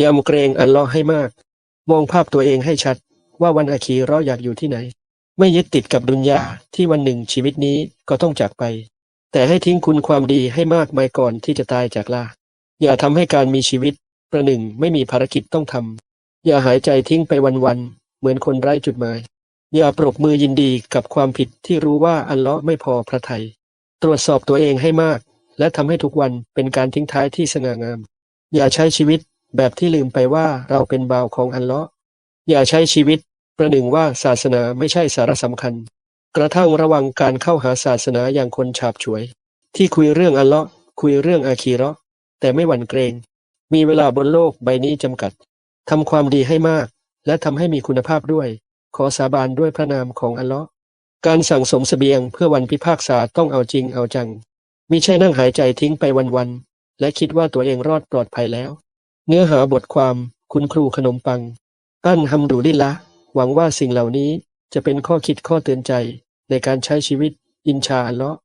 ย่ามเกรงอัลลอฮ์ให้มาก มองภาพตัวเองให้ชัด ว่าวันอาคีเราอยากอยู่ที่ไหน ไม่ยึดติดกับดุนยาที่วันหนึ่งชีวิตนี้ก็ต้องจากไป แต่ให้ทิ้งคุณความดีให้มากไปก่อนที่จะตายจากลาอย่าทำให้การมีชีวิต ประหนึ่งไม่มีภารกิจต้องทำอย่าหายใจทิ้งไปวันๆเหมือนคนไร้จุดหมาย อย่าปรบมือยินดีกับความผิดที่รู้ว่าอัลลอฮ์ไม่พอพระทัยตรวจสอบตัวเองให้มาก และทำให้ทุกวันเป็นการทิ้งท้ายที่สง่างาม อย่าใช้ชีวิต แบบที่ลืมไปว่าเราเป็นบ่าวของอัลเลอฮ์อย่าใช้ชีวิต ประหนึ่งว่าศาสนาไม่ใช่สาระสำคัญ กระทั่งระวังการเข้าหาศาสนาอย่างคนฉาบฉวย ที่คุยเรื่องอัลเลอฮ์คุยเรื่องอาคีเราะห์แต่ไม่หวั่นเกรง มีเวลาบนโลกใบนี้จำกัดทำความดีให้มาก และทำให้มีคุณภาพด้วย ขอสาบานด้วยพระนามของอัลเลอฮ์การสั่งสมเสบียงเพื่อวันพิพากษาต้องเอาจริงเอาจังมิใช่นั่งหายใจทิ้งไปวันๆและคิดว่าตัวเองรอดปลอดภัยแล้ว เนื้อหาบทความคุณครูขนมปัง อันฮัมดูลิลละ หวังว่าสิ่งเหล่านี้จะเป็นข้อคิดข้อเตือนใจในการใช้ชีวิต อินชาอัลเลอฮ์